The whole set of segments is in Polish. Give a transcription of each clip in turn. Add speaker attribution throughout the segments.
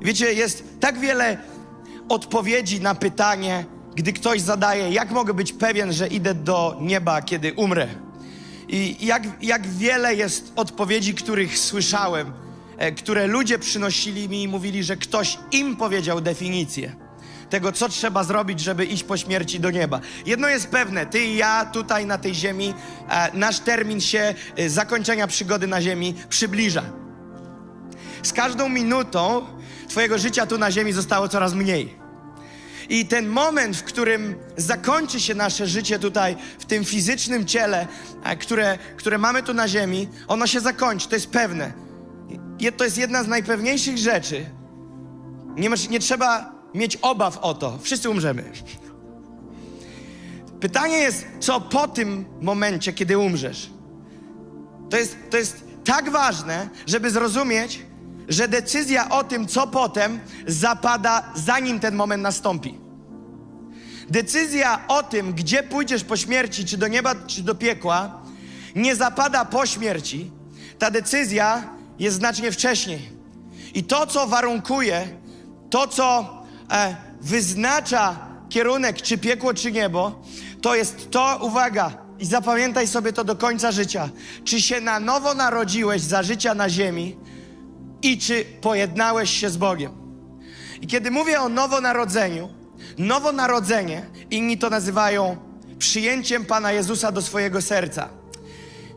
Speaker 1: Wiecie, jest tak wiele odpowiedzi na pytanie, gdy ktoś zadaje, jak mogę być pewien, że idę do nieba, kiedy umrę. I jak, jak wiele jest odpowiedzi, których słyszałem, e, które ludzie przynosili mi i mówili, że ktoś im powiedział definicję tego, co trzeba zrobić, żeby iść po śmierci do nieba. Jedno jest pewne, ty i ja tutaj na tej ziemi, e, nasz termin się e, zakończenia przygody na ziemi przybliża. Z każdą minutą Twojego życia tu na ziemi zostało coraz mniej. I ten moment, w którym zakończy się nasze życie tutaj, w tym fizycznym ciele, które, które mamy tu na ziemi, ono się zakończy, to jest pewne. To jest jedna z najpewniejszych rzeczy. Nie, nie trzeba mieć obaw o to. Wszyscy umrzemy. Pytanie jest, co po tym momencie, kiedy umrzesz? To jest, to jest tak ważne, żeby zrozumieć, że decyzja o tym, co potem, zapada zanim ten moment nastąpi. Decyzja o tym, gdzie pójdziesz po śmierci, czy do nieba, czy do piekła, nie zapada po śmierci. Ta decyzja jest znacznie wcześniej. I to, co warunkuje, to, co e, wyznacza kierunek, czy piekło, czy niebo, to jest to, uwaga, i zapamiętaj sobie to do końca życia, czy się na nowo narodziłeś za życia na ziemi i czy pojednałeś się z Bogiem. I kiedy mówię o nowonarodzeniu, nowonarodzenie, inni to nazywają przyjęciem Pana Jezusa do swojego serca.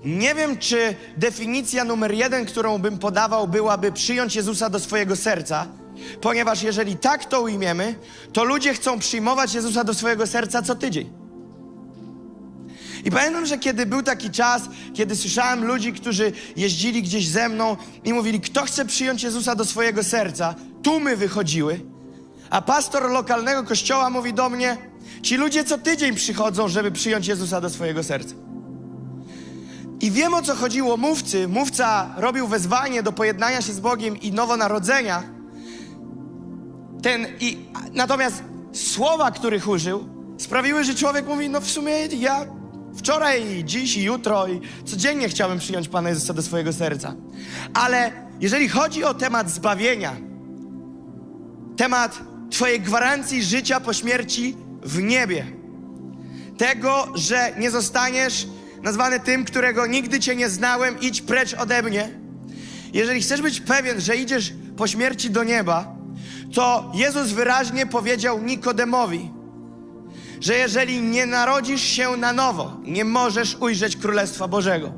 Speaker 1: Nie wiem, czy definicja numer jeden, którą bym podawał, byłaby przyjąć Jezusa do swojego serca, ponieważ jeżeli tak to ujmiemy, to ludzie chcą przyjmować Jezusa do swojego serca co tydzień. I pamiętam, że kiedy był taki czas, kiedy słyszałem ludzi, którzy jeździli gdzieś ze mną i mówili, kto chce przyjąć Jezusa do swojego serca, tłumy wychodziły, a pastor lokalnego kościoła mówi do mnie, ci ludzie co tydzień przychodzą, żeby przyjąć Jezusa do swojego serca. I wiem o co chodziło mówcy. Mówca robił wezwanie do pojednania się z Bogiem i nowonarodzenia. Ten, i, natomiast słowa, których użył, sprawiły, że człowiek mówi, no w sumie ja wczoraj, dziś i jutro i codziennie chciałbym przyjąć Pana Jezusa do swojego serca. Ale jeżeli chodzi o temat zbawienia, temat Twojej gwarancji życia po śmierci w niebie, tego, że nie zostaniesz nazwany tym, którego nigdy Cię nie znałem, idź precz ode mnie. Jeżeli chcesz być pewien, że idziesz po śmierci do nieba, to Jezus wyraźnie powiedział Nikodemowi, że jeżeli nie narodzisz się na nowo, nie możesz ujrzeć Królestwa Bożego.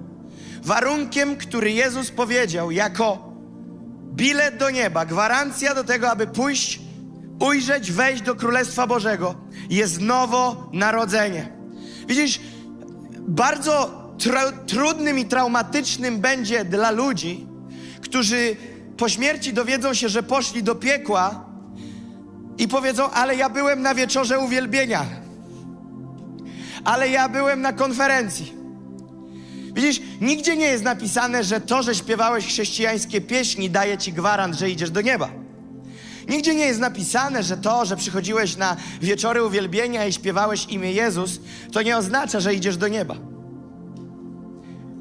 Speaker 1: Warunkiem, który Jezus powiedział jako bilet do nieba, gwarancja do tego, aby pójść, ujrzeć, wejść do Królestwa Bożego, jest nowo narodzenie. Widzisz, bardzo tr- trudnym i traumatycznym będzie dla ludzi, którzy po śmierci dowiedzą się, że poszli do piekła i powiedzą: Ale ja byłem na wieczorze uwielbienia, ale ja byłem na konferencji. Widzisz, nigdzie nie jest napisane, że to, że śpiewałeś chrześcijańskie pieśni, daje ci gwarant, że idziesz do nieba. Nigdzie nie jest napisane, że to, że przychodziłeś na wieczory uwielbienia i śpiewałeś imię Jezus, to nie oznacza, że idziesz do nieba.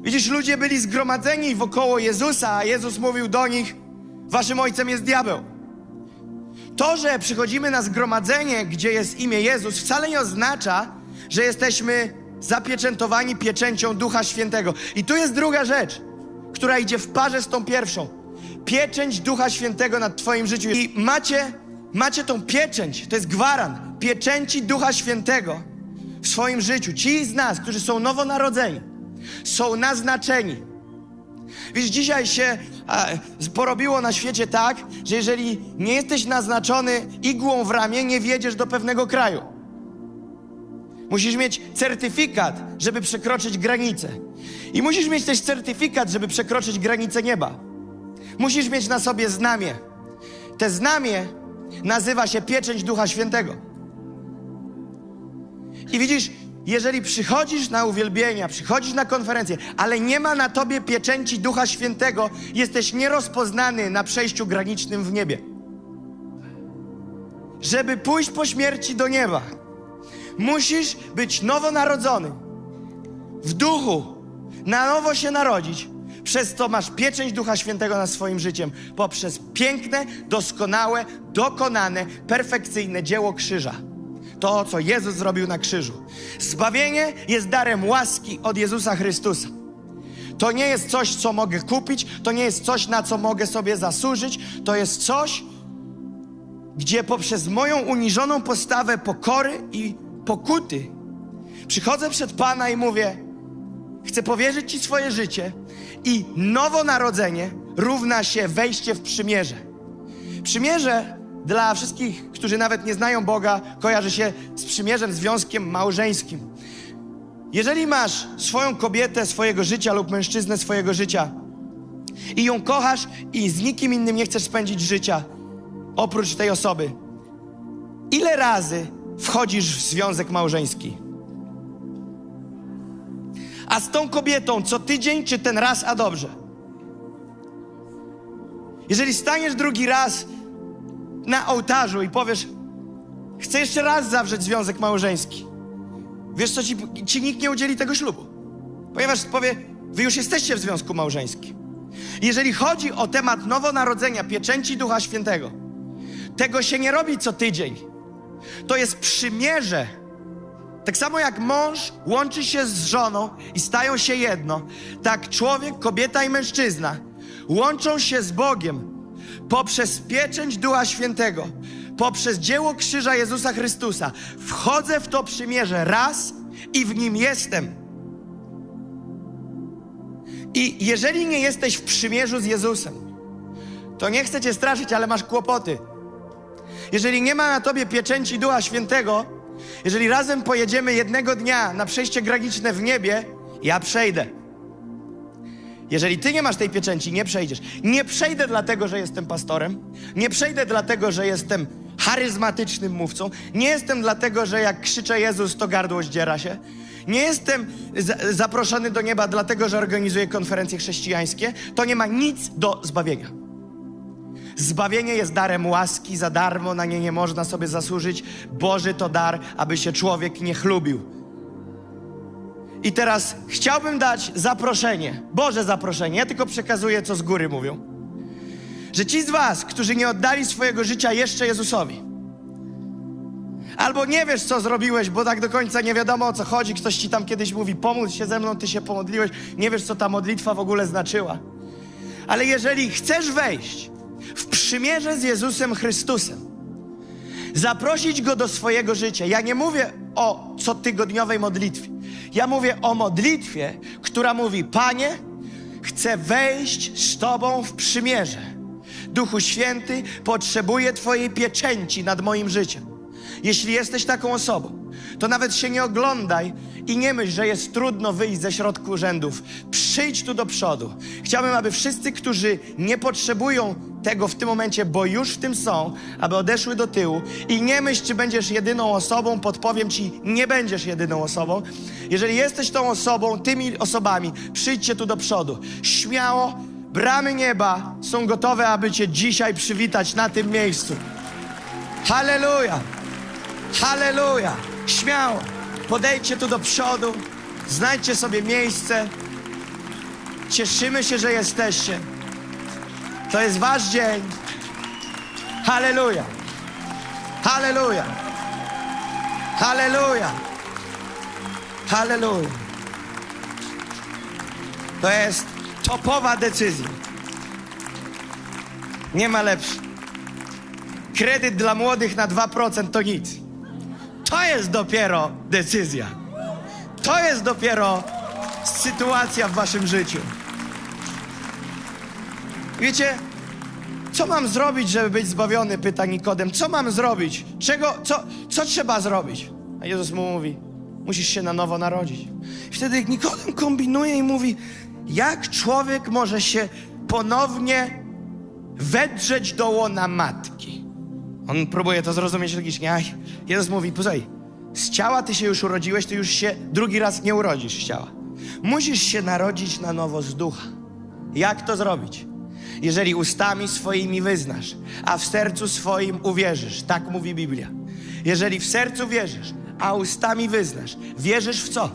Speaker 1: Widzisz, ludzie byli zgromadzeni wokoło Jezusa, a Jezus mówił do nich: Waszym ojcem jest diabeł. To, że przychodzimy na zgromadzenie, gdzie jest imię Jezus, wcale nie oznacza, że jesteśmy zapieczętowani pieczęcią Ducha Świętego. I tu jest druga rzecz, która idzie w parze z tą pierwszą. Pieczęć Ducha Świętego nad Twoim życiu. I macie, macie tą pieczęć, to jest gwarant pieczęci Ducha Świętego w swoim życiu. Ci z nas, którzy są nowonarodzeni, są naznaczeni. Wiesz, dzisiaj się a, porobiło na świecie tak, że jeżeli nie jesteś naznaczony igłą w ramię, nie wjedziesz do pewnego kraju. Musisz mieć certyfikat, żeby przekroczyć granicę. I musisz mieć też certyfikat, żeby przekroczyć granicę nieba. Musisz mieć na sobie znamię. Te znamię nazywa się pieczęć Ducha Świętego. I widzisz, jeżeli przychodzisz na uwielbienia, przychodzisz na konferencję, ale nie ma na tobie pieczęci Ducha Świętego, jesteś nierozpoznany na przejściu granicznym w niebie. Żeby pójść po śmierci do nieba, musisz być nowonarodzony w duchu, na nowo się narodzić, przez co masz pieczęć Ducha Świętego nad swoim życiem, poprzez piękne, doskonałe, dokonane, perfekcyjne dzieło krzyża. To, co Jezus zrobił na krzyżu. Zbawienie jest darem łaski od Jezusa Chrystusa. To nie jest coś, co mogę kupić, to nie jest coś, na co mogę sobie zasłużyć, to jest coś, gdzie poprzez moją uniżoną postawę pokory i pokuty przychodzę przed Pana i mówię: Chcę powierzyć Ci swoje życie i nowonarodzenie równa się wejście w przymierze. Przymierze dla wszystkich, którzy nawet nie znają Boga, kojarzy się z przymierzem, związkiem małżeńskim. Jeżeli masz swoją kobietę swojego życia lub mężczyznę swojego życia i ją kochasz i z nikim innym nie chcesz spędzić życia oprócz tej osoby, ile razy wchodzisz w związek małżeński? A z tą kobietą co tydzień, czy ten raz, a dobrze? Jeżeli staniesz drugi raz na ołtarzu i powiesz, chcę jeszcze raz zawrzeć związek małżeński, wiesz co, ci, ci nikt nie udzieli tego ślubu. Ponieważ powie, wy już jesteście w związku małżeńskim. Jeżeli chodzi o temat nowonarodzenia, pieczęci Ducha Świętego, tego się nie robi co tydzień. To jest przymierze. Tak samo jak mąż łączy się z żoną i stają się jedno, tak człowiek, kobieta i mężczyzna łączą się z Bogiem poprzez pieczęć Ducha Świętego, poprzez dzieło krzyża Jezusa Chrystusa. Wchodzę w to przymierze raz i w nim jestem. I jeżeli nie jesteś w przymierzu z Jezusem, to nie chcę cię straszyć, ale masz kłopoty. Jeżeli nie ma na tobie pieczęci Ducha Świętego, jeżeli razem pojedziemy jednego dnia na przejście graniczne w niebie, ja przejdę. Jeżeli ty nie masz tej pieczęci, nie przejdziesz. Nie przejdę dlatego, że jestem pastorem. Nie przejdę dlatego, że jestem charyzmatycznym mówcą. Nie jestem dlatego, że jak krzyczę Jezus, to gardło zdziera się. Nie jestem za- zaproszony do nieba dlatego, że organizuję konferencje chrześcijańskie. To nie ma nic do zbawienia. Zbawienie jest darem łaski za darmo, na nie nie można sobie zasłużyć. Boży to dar, aby się człowiek nie chlubił. I teraz chciałbym dać zaproszenie, Boże zaproszenie, ja tylko przekazuję, co z góry mówią. Że ci z Was, którzy nie oddali swojego życia jeszcze Jezusowi, albo nie wiesz, co zrobiłeś, bo tak do końca nie wiadomo o co chodzi, ktoś ci tam kiedyś mówi, pomódl się ze mną, ty się pomodliłeś, nie wiesz, co ta modlitwa w ogóle znaczyła. Ale jeżeli chcesz wejść w przymierze z Jezusem Chrystusem, zaprosić Go do swojego życia. Ja nie mówię o cotygodniowej modlitwie. Ja mówię o modlitwie, która mówi: Panie, chcę wejść z Tobą w przymierze. Duchu Święty, potrzebuję Twojej pieczęci nad moim życiem. Jeśli jesteś taką osobą, to nawet się nie oglądaj i nie myśl, że jest trudno wyjść ze środku rzędów. Przyjdź tu do przodu. Chciałbym, aby wszyscy, którzy nie potrzebują tego w tym momencie, bo już w tym są, aby odeszły do tyłu i nie myśl, czy będziesz jedyną osobą, podpowiem Ci, nie będziesz jedyną osobą. Jeżeli jesteś tą osobą, tymi osobami, przyjdźcie tu do przodu. Śmiało, bramy nieba są gotowe, aby Cię dzisiaj przywitać na tym miejscu. Halleluja! Halleluja! Śmiało! Podejdźcie tu do przodu, znajdźcie sobie miejsce. Cieszymy się, że jesteście. To jest wasz dzień. Halleluja! Halleluja! Halleluja! Halleluja! To jest topowa decyzja. Nie ma lepszej. Kredyt dla młodych na 2% to nic. To jest dopiero decyzja. To jest dopiero sytuacja w waszym życiu. Wiecie, co mam zrobić, żeby być zbawiony? Pyta Nikodem. Co mam zrobić? Czego, co, co trzeba zrobić? A Jezus mu mówi, musisz się na nowo narodzić. Wtedy Nikodem kombinuje i mówi, jak człowiek może się ponownie wedrzeć do łona matki? On próbuje to zrozumieć logicznie. A Jezus mówi, posłuchaj, z ciała ty się już urodziłeś, ty już się drugi raz nie urodzisz z ciała. Musisz się narodzić na nowo z ducha. Jak to zrobić? Jeżeli ustami swoimi wyznasz, a w sercu swoim uwierzysz, tak mówi Biblia. Jeżeli w sercu wierzysz, a ustami wyznasz, wierzysz w co?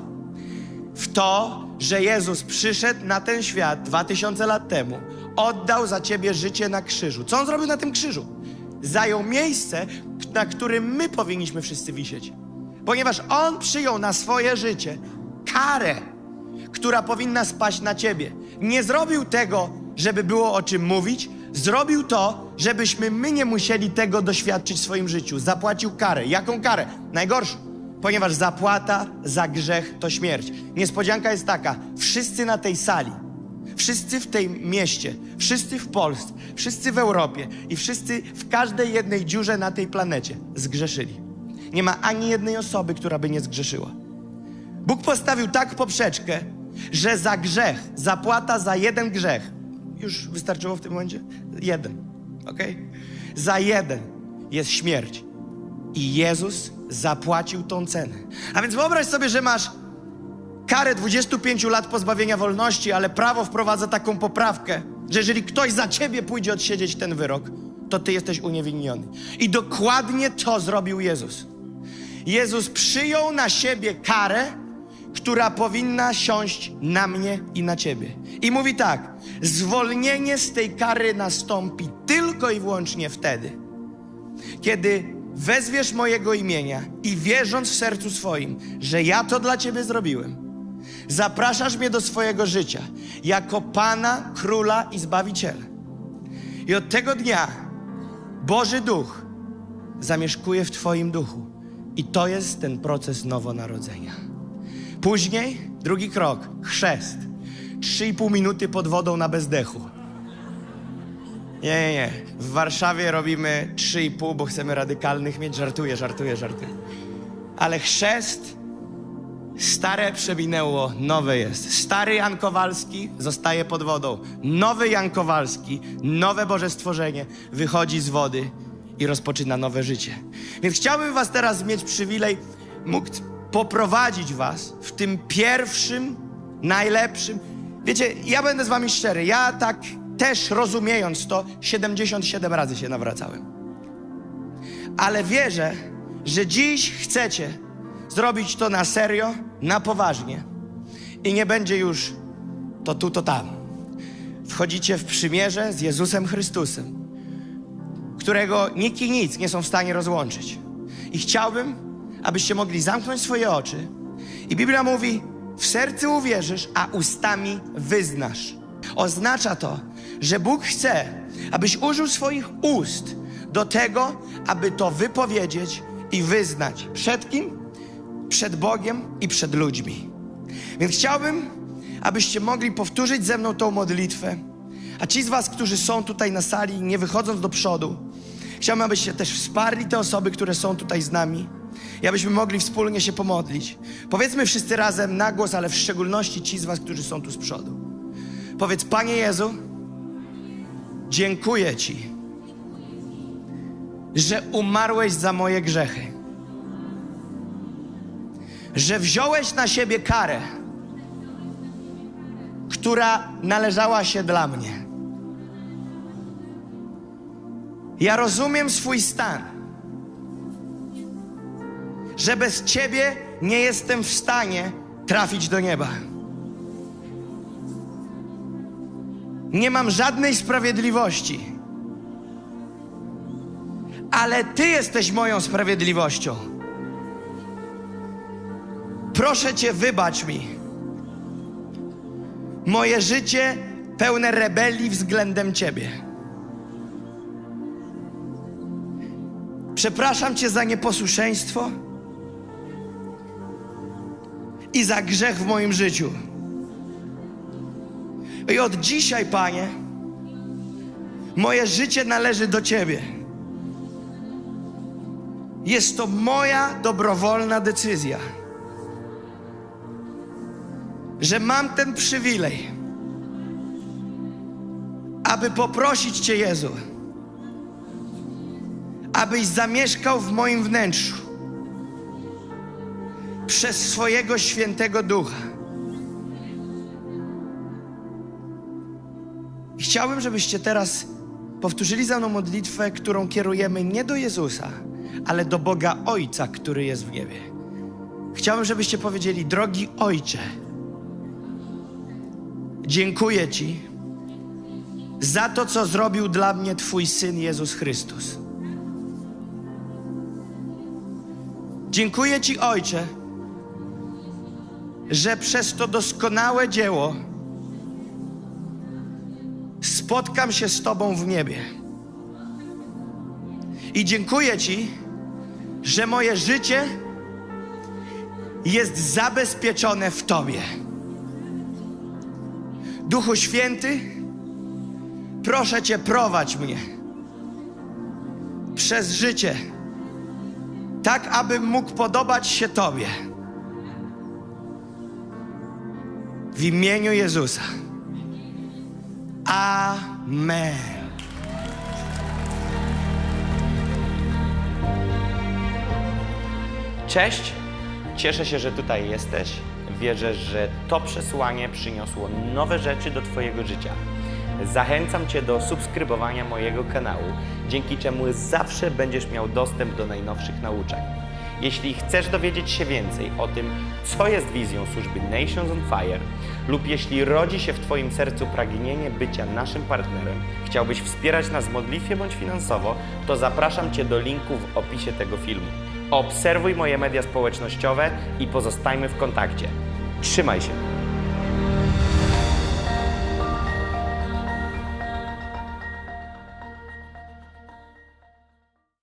Speaker 1: W to, że Jezus przyszedł na ten świat dwa tysiące lat temu, oddał za ciebie życie na krzyżu. Co on zrobił na tym krzyżu? Zajął miejsce, na którym my powinniśmy wszyscy wisieć. Ponieważ on przyjął na swoje życie karę, która powinna spaść na ciebie. Nie zrobił tego, żeby było o czym mówić, zrobił to, żebyśmy my nie musieli tego doświadczyć w swoim życiu. Zapłacił karę. Jaką karę? Najgorszą. Ponieważ zapłata za grzech to śmierć. Niespodzianka jest taka: wszyscy na tej sali, wszyscy w tym mieście, wszyscy w Polsce, wszyscy w Europie i wszyscy w każdej jednej dziurze na tej planecie zgrzeszyli. Nie ma ani jednej osoby, która by nie zgrzeszyła. Bóg postawił tak poprzeczkę, że za grzech, zapłata za jeden grzech, już wystarczyło w tym momencie? Jeden, ok? Za jeden jest śmierć. I Jezus zapłacił tą cenę. A więc wyobraź sobie, że masz karę 25 lat pozbawienia wolności, ale prawo wprowadza taką poprawkę, że jeżeli ktoś za ciebie pójdzie odsiedzieć ten wyrok, to ty jesteś uniewinniony. I dokładnie to zrobił Jezus. Jezus przyjął na siebie karę, która powinna siąść na mnie i na ciebie. I mówi tak: zwolnienie z tej kary nastąpi tylko i wyłącznie wtedy, kiedy wezwiesz mojego imienia i wierząc w sercu swoim, że ja to dla ciebie zrobiłem, zapraszasz mnie do swojego życia jako Pana, Króla i Zbawiciela. I od tego dnia Boży Duch zamieszkuje w Twoim duchu. I to jest ten proces nowonarodzenia. Później, drugi krok, chrzest. Trzy i pół minuty pod wodą na bezdechu. Nie, nie, nie. W Warszawie robimy trzy i pół, bo chcemy radykalnych mieć. Żartuję, żartuję, żartuję. Ale chrzest, stare przeminęło, nowe jest. Stary Jan Kowalski zostaje pod wodą. Nowy Jan Kowalski, nowe Boże stworzenie, wychodzi z wody i rozpoczyna nowe życie. Więc chciałbym was teraz mieć przywilej, mógł poprowadzić was w tym pierwszym, najlepszym. Wiecie, ja będę z wami szczery, ja tak też rozumiejąc to, 77 razy się nawracałem. Ale wierzę, że dziś chcecie zrobić to na serio, na poważnie i nie będzie już to tu, to tam. Wchodzicie w przymierze z Jezusem Chrystusem, którego nikt i nic nie są w stanie rozłączyć. I chciałbym, abyście mogli zamknąć swoje oczy. I Biblia mówi: W sercu uwierzysz, a ustami wyznasz. Oznacza to, że Bóg chce, abyś użył swoich ust do tego, aby to wypowiedzieć i wyznać. Przed kim? Przed Bogiem i przed ludźmi. Więc chciałbym, abyście mogli powtórzyć ze mną tą modlitwę. A ci z Was, którzy są tutaj na sali, nie wychodząc do przodu, chciałbym, abyście też wsparli te osoby, które są tutaj z nami i abyśmy mogli wspólnie się pomodlić. Powiedzmy wszyscy razem na głos, ale w szczególności ci z Was, którzy są tu z przodu. Powiedz, Panie Jezu, dziękuję Ci, że umarłeś za moje grzechy, że wziąłeś na siebie karę, która należała się dla mnie. Ja rozumiem swój stan, że bez Ciebie nie jestem w stanie trafić do nieba. Nie mam żadnej sprawiedliwości, ale Ty jesteś moją sprawiedliwością. Proszę Cię, wybacz mi moje życie pełne rebelii względem Ciebie. Przepraszam Cię za nieposłuszeństwo i za grzech w moim życiu. I od dzisiaj, Panie, moje życie należy do Ciebie. Jest to moja dobrowolna decyzja, że mam ten przywilej, aby poprosić Cię, Jezu, abyś zamieszkał w moim wnętrzu przez swojego świętego ducha. I Chciałbym, żebyście teraz powtórzyli za mną modlitwę, którą kierujemy nie do Jezusa, ale do Boga Ojca, który jest w niebie. Chciałbym, żebyście powiedzieli: Drogi Ojcze, dziękuję Ci za to, co zrobił dla mnie Twój Syn Jezus Chrystus. Dziękuję Ci, Ojcze, że przez to doskonałe dzieło spotkam się z Tobą w niebie. I dziękuję Ci, że moje życie jest zabezpieczone w Tobie. Duchu Święty, proszę Cię, prowadź mnie przez życie, tak abym mógł podobać się Tobie. W imieniu Jezusa. Amen.
Speaker 2: Cześć! Cieszę się, że tutaj jesteś. Wierzę, że to przesłanie przyniosło nowe rzeczy do Twojego życia. Zachęcam Cię do subskrybowania mojego kanału, dzięki czemu zawsze będziesz miał dostęp do najnowszych nauczań. Jeśli chcesz dowiedzieć się więcej o tym, co jest wizją służby Nations on Fire, lub jeśli rodzi się w Twoim sercu pragnienie bycia naszym partnerem, chciałbyś wspierać nas modlitwie bądź finansowo, to zapraszam Cię do linku w opisie tego filmu. Obserwuj moje media społecznościowe i pozostajmy w kontakcie. Trzymaj się!